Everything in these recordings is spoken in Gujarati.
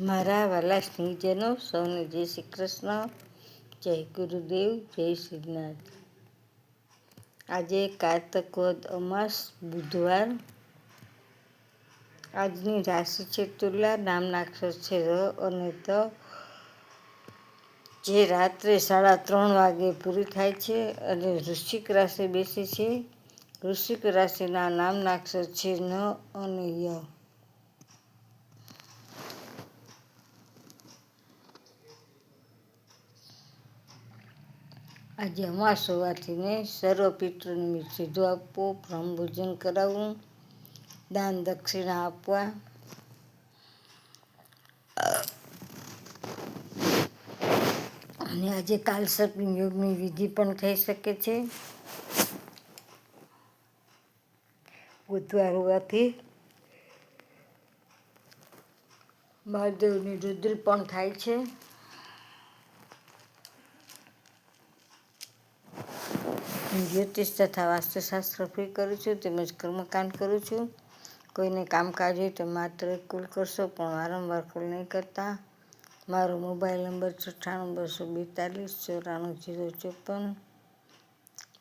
મારા વાલા સ્નેહીજનો સૌને જય શ્રી કૃષ્ણ, જય ગુરુદેવ, જય શ્રીનાથ. આજે કારતક વદ અમાસ, બુધવાર. આજની રાશિ છે તુલા નામના અક્ષર છે ર અને ત. જે રાત્રે સાડા ત્રણ વાગે પૂરી થાય છે અને વૃશ્ચિક રાશિ બેસે છે. વૃશ્ચિક રાશિના નામના અક્ષર છે ન અને ય. આજે અમાસ હોવાથી મેં સર્વ પિતૃને સીધું આપવું બ્રહ્મભોજન કરાવવું દાન દક્ષિણા આપવા. અને આજે કાલ યોગની વિધિ પણ થઈ શકે છે. બુધવાર હોવાથી મહાદેવની રુદ્ર પણ થાય છે. હું જ્યોતિષ તથા વાસ્તુશાસ્ત્ર ફ્રી કરું છું તેમજ કર્મકાંડ કરું છું. કોઈને કામકાજ હોય તો માત્ર કુલ કરશો પણ વારંવાર કોલ નહીં કરતા. મારો મોબાઈલ નંબર છઠ્ઠાણું બસો બેતાલીસ ચોરાણું જીરો ચોપન.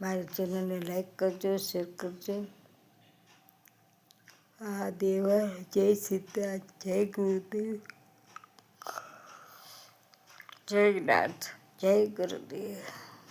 મારી ચેનલને લાઈક કરજો શેર કરજો. આ દેવા જય સિદ્ધાર્થ જય ગુરુદેવ. જય જ્ઞાથ જય ગુરુદેવ.